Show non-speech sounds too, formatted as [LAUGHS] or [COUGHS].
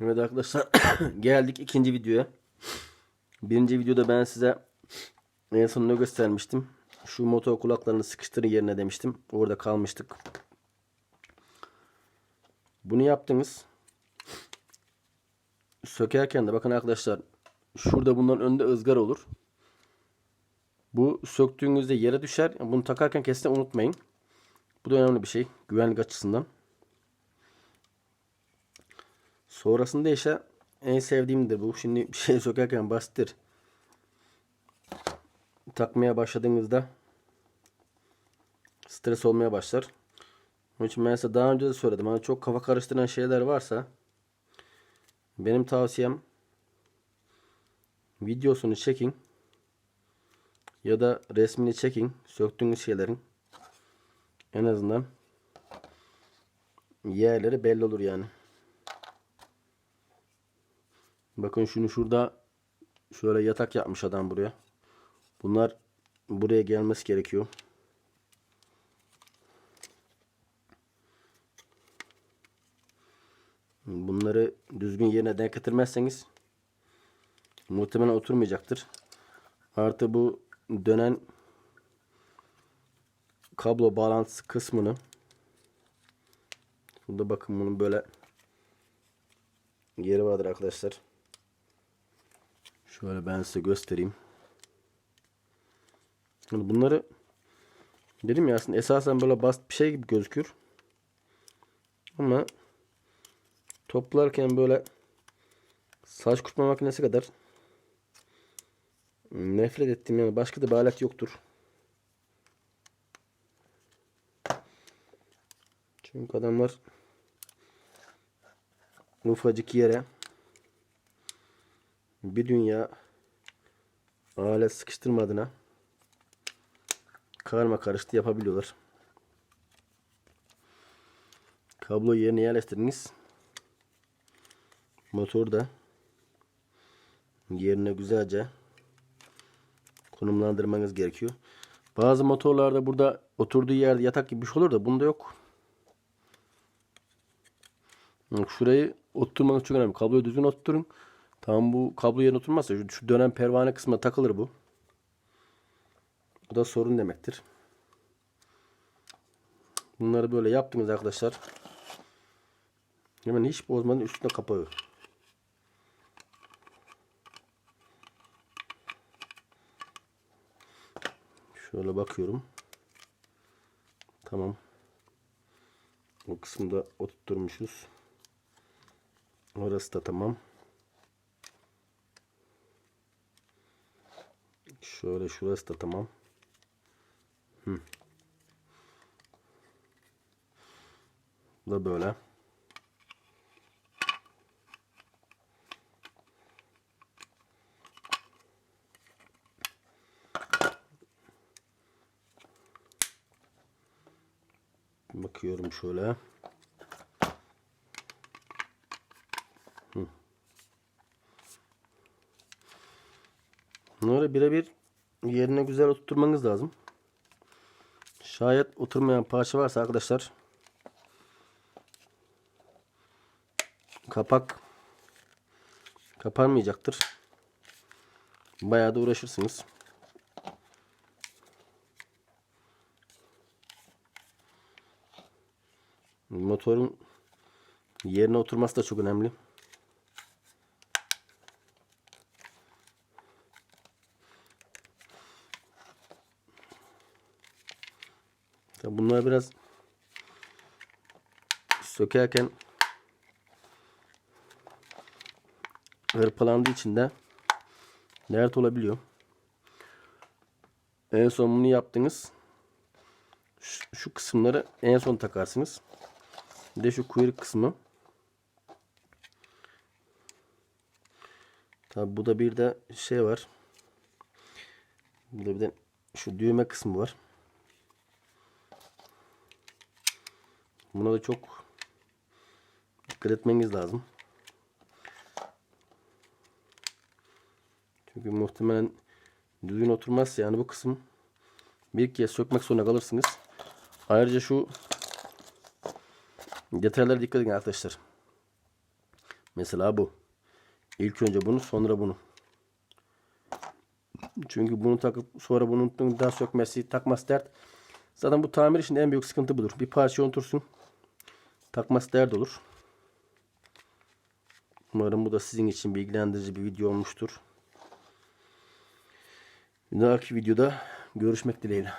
Evet arkadaşlar [COUGHS] geldik ikinci videoya. Birinci videoda ben size en sonunda göstermiştim. Şu motor kulaklarını sıkıştırın yerine demiştim. Orada kalmıştık. Bunu yaptınız. Sökerken de bakın arkadaşlar şurada bunların önünde ızgara olur. Bu söktüğünüzde yere düşer. Bunu takarken kesinlikle unutmayın. Bu da önemli bir şey. Güvenlik açısından. Sonrasında ise en sevdiğimdir bu. Şimdi bir şey [LAUGHS] sökerken basittir. Takmaya başladığınızda stres olmaya başlar. Onun için ben size daha önce de söyledim. Hani çok kafa karıştıran şeyler varsa benim tavsiyem videosunu çekin ya da resmini çekin söktüğünüz şeylerin en azından yerleri belli olur yani. Bakın şunu şurada şöyle yatak yapmış adam buraya. Bunlar buraya gelmesi gerekiyor. Bunları düzgün yerine denk getirmezseniz muhtemelen oturmayacaktır. Artı bu dönen kablo bağlantısı kısmını burada bakın bunun böyle yeri vardır arkadaşlar. Şöyle ben size göstereyim. Şimdi bunları dedim ya aslında esasen böyle basit bir şey gibi gözükür. Ama toplarken böyle saç kurutma makinesi kadar nefret ettiğim yani başka da bir alet yoktur. Çünkü adamlar ufacık yere bir dünya alet sıkıştırmadığına karma karıştı yapabiliyorlar. Kablo yerine yerleştirdiniz. Motor da yerine güzelce konumlandırmanız gerekiyor. Bazı motorlarda burada oturduğu yerde yatak gibi bir şey olur da bunda yok. Şurayı oturtmanız çok önemli. Kabloyu düzgün oturtun. Tam bu kablo yerine oturmazsa şu, şu dönen pervane kısmına takılır bu. Bu da sorun demektir. Bunları böyle yaptınız arkadaşlar. Hemen hiç bozmadan üstüne kapağı. Şöyle bakıyorum. Tamam. O kısımda oturtmuşuz. Orası da tamam. Şöyle şurası da tamam. Hı. Bu da böyle. Bakıyorum şöyle. Bunları birebir yerine güzel oturtmanız lazım. Şayet oturmayan parça varsa arkadaşlar kapak kapanmayacaktır. Bayağı da uğraşırsınız. Motorun yerine oturması da çok önemli. Bunlar biraz sökerken hırpalandığı için de dert olabiliyor. En son bunu yaptınız. Şu, şu kısımları en son takarsınız. Bir de şu kuyruk kısmı. Tabi bu da bir de şey var. Burada bir de şu düğme kısmı var. Buna da çok dikkat etmeniz lazım. Çünkü muhtemelen düzgün oturmazsa yani bu kısım bir kez sökmek zorunda kalırsınız. Ayrıca şu detaylara dikkat edin arkadaşlar. Mesela bu. İlk önce bunu sonra bunu. Çünkü bunu takıp sonra bunu daha sökmesi takması dert. Zaten bu tamir için en büyük sıkıntı budur. Bir parça unutursun. Takması dert olur. Umarım bu da sizin için bilgilendirici bir video olmuştur. Bir dahaki videoda görüşmek dileğiyle.